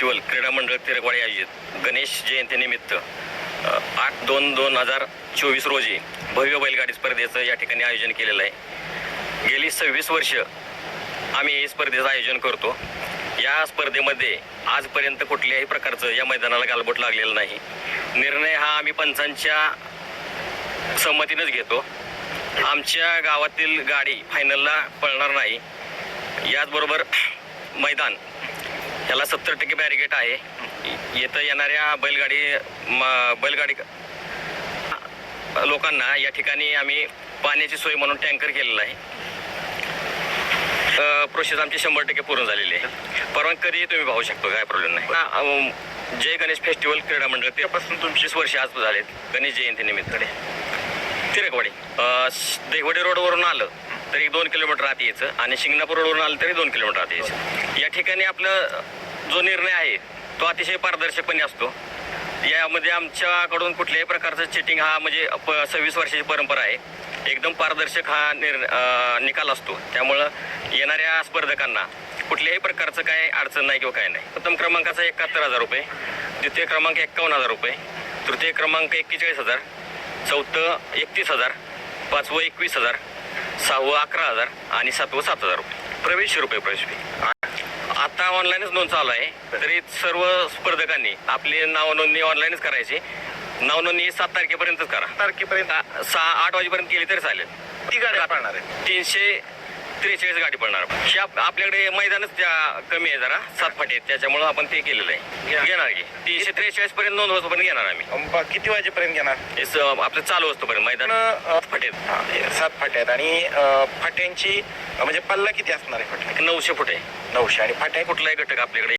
Festival क्रीडा मंडळ तिरकवाडी आयोजित गणेश जयंतीनिमित्त आठ दोन दोन हजार चोवीस रोजी भव्य बैलगाडी स्पर्धेचं या ठिकाणी आयोजन केलेलं आहे. गेली सव्वीस वर्ष आम्ही हे स्पर्धेचं आयोजन करतो. या स्पर्धेमध्ये आजपर्यंत कुठल्याही प्रकारचं या मैदानाला गालबोट लागलेलं नाही. निर्णय हा आम्ही पंचांच्या संमतीनंच घेतो. आमच्या गावातील गाडी फायनलला पळणार नाही. याचबरोबर मैदान याला सत्तर टक्के बॅरिगेट आहे. येतं येणाऱ्या बैलगाडी बैलगाडी लोकांना या ठिकाणी आम्ही पाण्याची सोय म्हणून टँकर केलेला आहे. प्रोसेस आमची शंभर टक्के पूर्ण झालेली आहे. परवानगी कधीही तुम्ही पाहू शकतो काय प्रॉब्लेम नाही. जय गणेश फेस्टिवल क्रीडा मंडळ तेपासून तुमचीच वर्ष आज झालेत. गणेश जयंती निमित्त तिरकवाडी. देवडे रोडवरून आलं. तरी दोन किलोमीटर आत यायचं आणि शिंगणापूर रोडवरून आलं तरी दोन किलोमीटर आत यायचं. या ठिकाणी आपलं जो निर्णय आहे तो अतिशय पारदर्शकपणे असतो. यामध्ये आमच्याकडून कुठल्याही प्रकारचं चिटिंग हा म्हणजे प सव्वीस वर्षाची परंपरा आहे. एकदम पारदर्शक हा निर निकाल असतो. त्यामुळं येणाऱ्या स्पर्धकांना कुठल्याही प्रकारचं काय अडचण नाही किंवा काय नाही. प्रथम क्रमांकाचा एकाहत्तर हजार रुपये द्वितीय क्रमांक एक्कावन्न हजार रुपये तृतीय क्रमांक एक्केचाळीस हजार चौथं एकतीस हजार पाचवं एकवीस हजार सहावं अकरा हजार आणि सातवं सात हजार रुपये. प्रवेश रुपये प्रवेश फी आता ऑनलाईनच नोंद चालू आहे. तरी सर्व स्पर्धकांनी आपली नाव नोंदणी ऑनलाईनच करायची. नाव नोंदणी सात तारखेपर्यंतच करा. तारखेपर्यंत. सहा आठ वाजेपर्यंत केली तरी चालेल. ती गाडी तीनशे त्रेचाळीस गाडी पडणार. ही आप- आपल्याकडे मैदानच त्या कमी आहे जरा सात फाटे आहेत त्याच्यामुळं आपण ते केलेलं आहे. घेणार. की. तीनशे त्रेचाळीस पर्यंत नोंद होतोपर्यंत घेणार आम्ही. अं, ब- किती वाजेपर्यंत घेणार? हे स- आपलं चालू असतोपर्यंत मैदान. फाटे आहेत. हा, हे सात फाट्या आहेत. आणि अं, फाट्यांची अं, म्हणजे पल्ला किती असणार आहे फाट्या नऊशे फूट आहे. नऊशे. आणि फाट्या कुठलाही घटक आपल्याकडे